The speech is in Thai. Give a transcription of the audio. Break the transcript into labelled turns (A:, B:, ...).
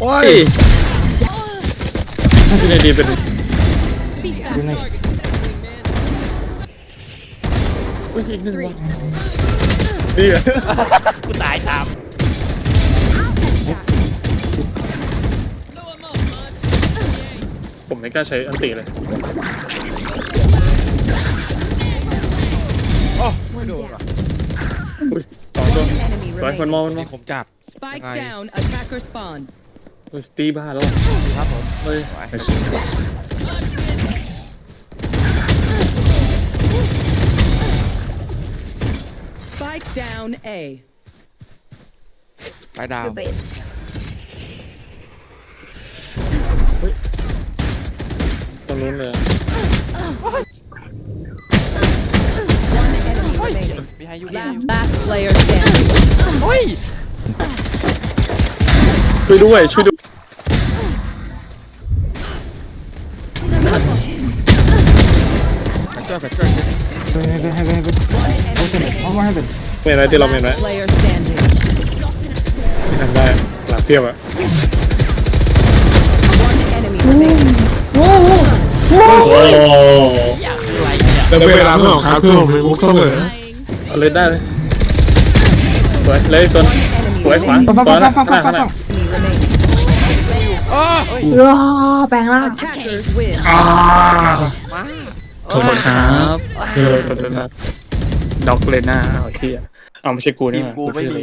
A: โอ้ย
B: ที่ไหนดีเป็น
A: อยู่ใน
B: อุ้ยอีกหนึ่งว่ะนี่อะ
C: กูตายตาม
B: ผมไม่กล้าใช้อันติเลย
C: โอ้ไม่โดนว่ะ
B: อุ้ยสองตัว
D: Enemy
B: สวยคนมอง
D: remaining.
B: มันมอ
C: นี่
B: ง
C: ผมจัด
D: Spike
C: Nice.
D: down. Attacker spawn.
B: อุ้ยตีบ้าแล้ว
C: ครับผม
B: เฮ้ย
C: สวย
B: ไอ้ชิบ
D: Spike down A.
C: ไปดาว
B: ตรงนู้นเลยอะ
D: Enemy remaining.
C: มีให้ยุบ
D: Last last player standing.
C: เฮ้ย
B: ช่วยด้วยช่วยด้วย
C: แฟกเห็
A: นให้เป็นให้เป็นให้เป็นเอามาให้เป็น
B: เห็นไหมที่เราเห็นไหม
D: Last player standing.
B: ที่ทำได้หลังเพียบอะ
D: One enemy remaining.
B: โอ้แล้วเวลาเมื่อครับเพื่อนผมมุกเสมอเอาเลยได้เลยสวยเลยตัวสวยขวา
A: ปั๊บปั๊บ
B: ตัว
A: ปั๊
B: นั้
A: บ
B: น
A: ปั๊บ
B: ข้างห
A: ปั๊
B: น้า
A: บ
B: ข้างหน้า
D: Enemy remaining.
A: แปลงร่าง
D: Attackers win.
B: อ่า
C: มา
B: ขอบคุณครับเออขอบคุณครับด็อกเลน่าเอาที่เอาไม่ใช่กู
C: ที
B: นี่
C: ม
B: หว่า
C: กูไม่มี